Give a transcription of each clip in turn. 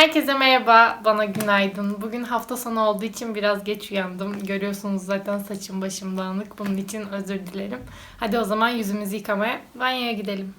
Herkese merhaba, bana günaydın. Bugün hafta sonu olduğu için biraz geç uyandım. Görüyorsunuz zaten saçım başım dağınık. Bunun için özür dilerim. Hadi o zaman yüzümüzü yıkamaya banyoya gidelim.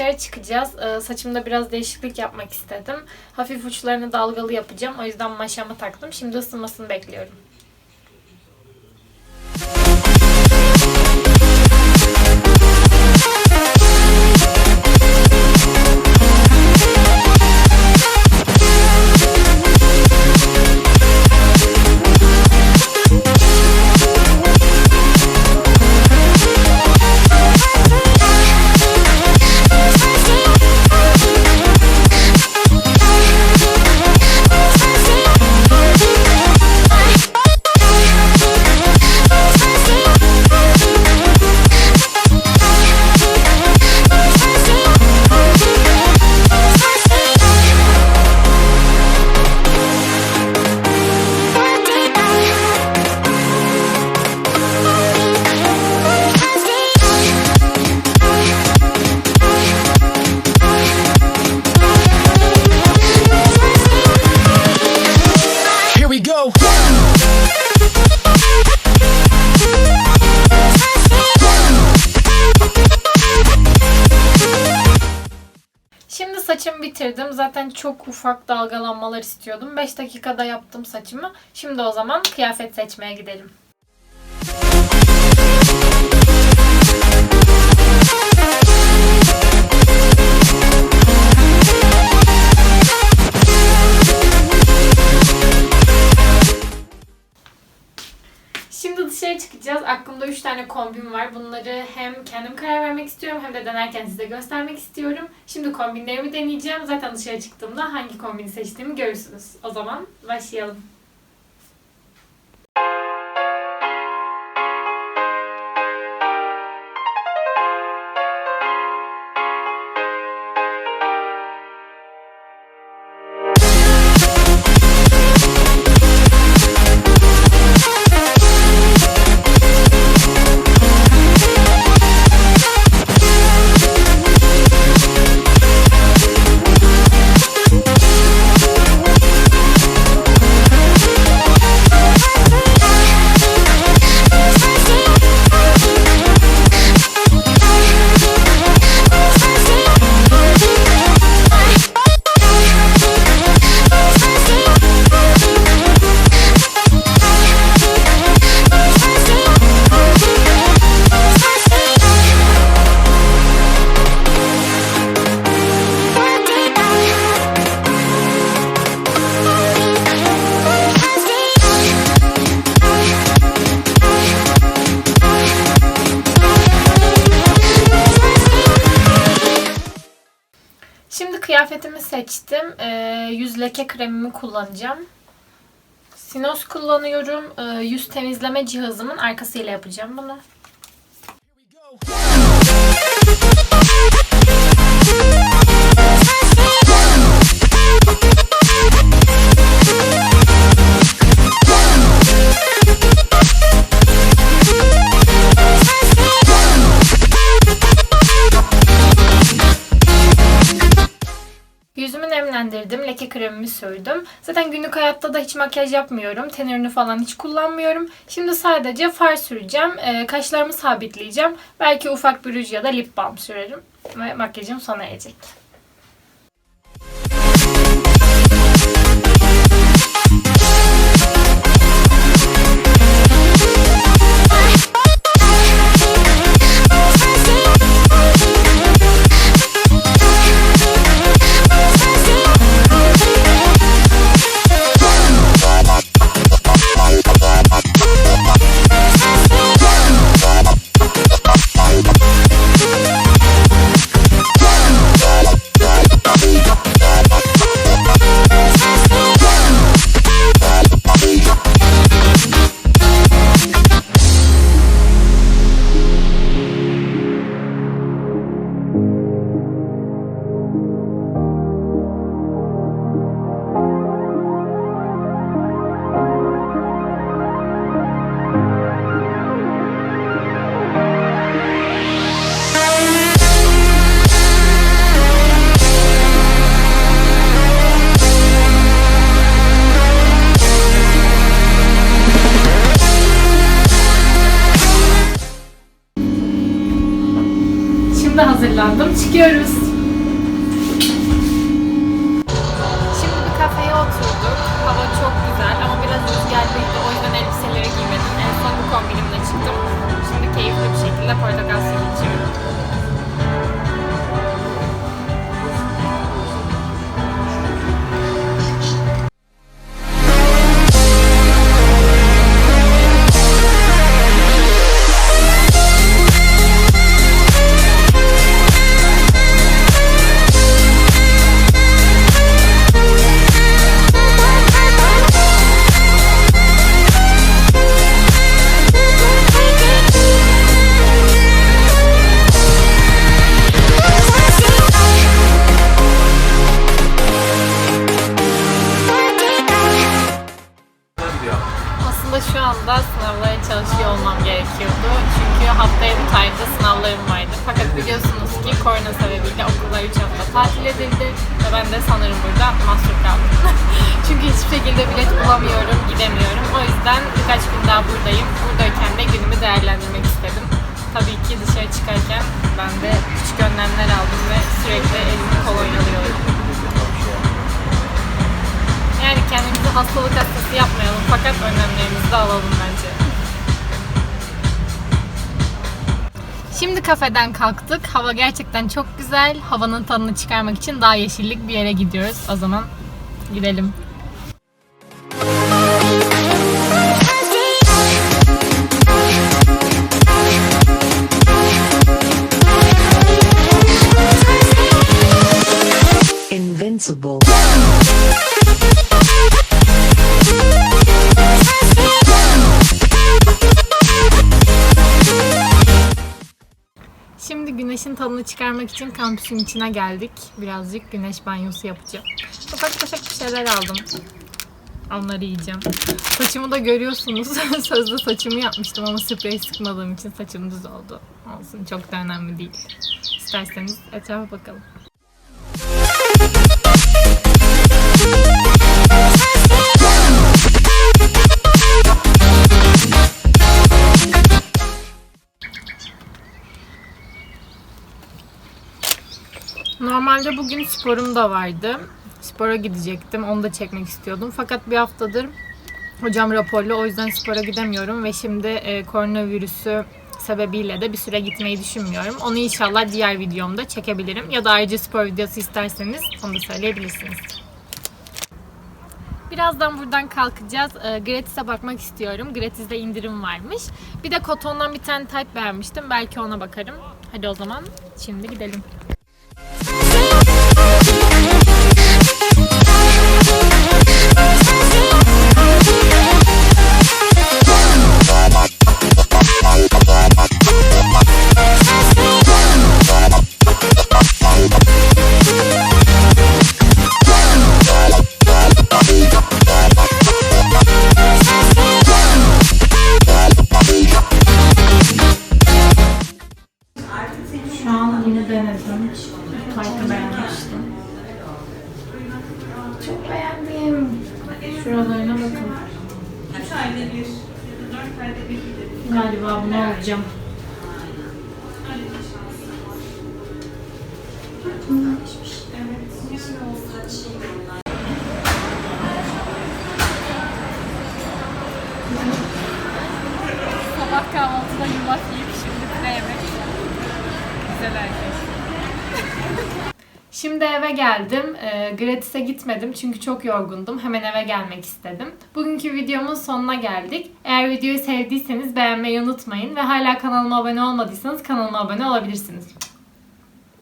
Dışarı çıkacağız. Ee, saçımda biraz değişiklik yapmak istedim. Hafif uçlarını dalgalı yapacağım. O yüzden maşamı taktım. Şimdi ısınmasını bekliyorum. Bitirdim. Zaten çok ufak dalgalanmalar istiyordum. 5 dakikada yaptım saçımı. Şimdi o zaman kıyafet seçmeye gidelim. Dışarı çıkacağız. Aklımda 3 tane kombin var. Bunları hem kendim karar vermek istiyorum hem de denerken size göstermek istiyorum. Şimdi kombinlerimi deneyeceğim. Zaten dışarı çıktığımda hangi kombini seçtiğimi görürsünüz. O zaman başlayalım. Seçtim. Ee, yüz leke kremimi kullanacağım. Sinos kullanıyorum. Ee, yüz temizleme cihazımın arkasıyla yapacağım bunu. Sürdüm. Zaten günlük hayatta da hiç makyaj yapmıyorum. Ten ürünü falan hiç kullanmıyorum. Şimdi sadece far süreceğim. Ee, kaşlarımı sabitleyeceğim. Belki ufak bir ruj ya da lip balm sürerim. Ve makyajım sona erecek. Hazırlandım. Çıkıyoruz. Şimdi bir kafeye oturduk. Hava çok güzel ama biraz rüzgarlıydı. O yüzden elbiseleri giymedim. En son bu kombinimle çıktım. Şimdi keyifli bir şekilde portakal de sanırım burada mahsur kaldım. Çünkü hiçbir şekilde bilet bulamıyorum, gidemiyorum. O yüzden birkaç gün daha buradayım. Buradayken de günümü değerlendirmek istedim. Tabii ki dışarı çıkarken ben de küçük önlemler aldım ve sürekli elimi kolonyalıyorum. Yani kendimizi hastalık hastası yapmayalım fakat önlemlerimizi de alalım bence. Şimdi kafeden kalktık. Hava gerçekten çok güzel. Havanın tadını çıkarmak için daha yeşillik bir yere gidiyoruz. O zaman gidelim. Tadını çıkarmak için kampüsün içine geldik. Birazcık güneş banyosu yapacağım. Ufak tefek bir şeyler aldım. Onları yiyeceğim. Saçımı da görüyorsunuz. Sözde saçımı yapmıştım ama sprey sıkmadığım için saçım düz oldu. Olsun çok da önemli değil. İsterseniz etrafa bakalım. Normalde bugün sporum da vardı. Spora gidecektim. Onu da çekmek istiyordum. Fakat bir haftadır hocam raporlu. O yüzden spora gidemiyorum. Ve şimdi e, koronavirüsü sebebiyle de bir süre gitmeyi düşünmüyorum. Onu inşallah diğer videomda çekebilirim. Ya da ayrıca spor videosu isterseniz onu da söyleyebilirsiniz. Birazdan buradan kalkacağız. E, Gratis'e bakmak istiyorum. Gratis'te indirim varmış. Bir de Koton'dan bir tane tayt beğenmiştim. Belki ona bakarım. Hadi o zaman şimdi gidelim. Bunu denedim. Taytı beğenmiştim. Çok beğendim. Şuralarına bakın. Üç ayda bir, ya da dört ayda bir gidelim. Galiba bunu alacağım. Sabah kahvaltıda yulaf yiyip. Güzel erkek. Şimdi eve geldim. E, gratis'e gitmedim çünkü çok yorgundum. Hemen eve gelmek istedim. Bugünkü videomun sonuna geldik. Eğer videoyu sevdiyseniz beğenmeyi unutmayın ve hala kanalıma abone olmadıysanız kanalıma abone olabilirsiniz.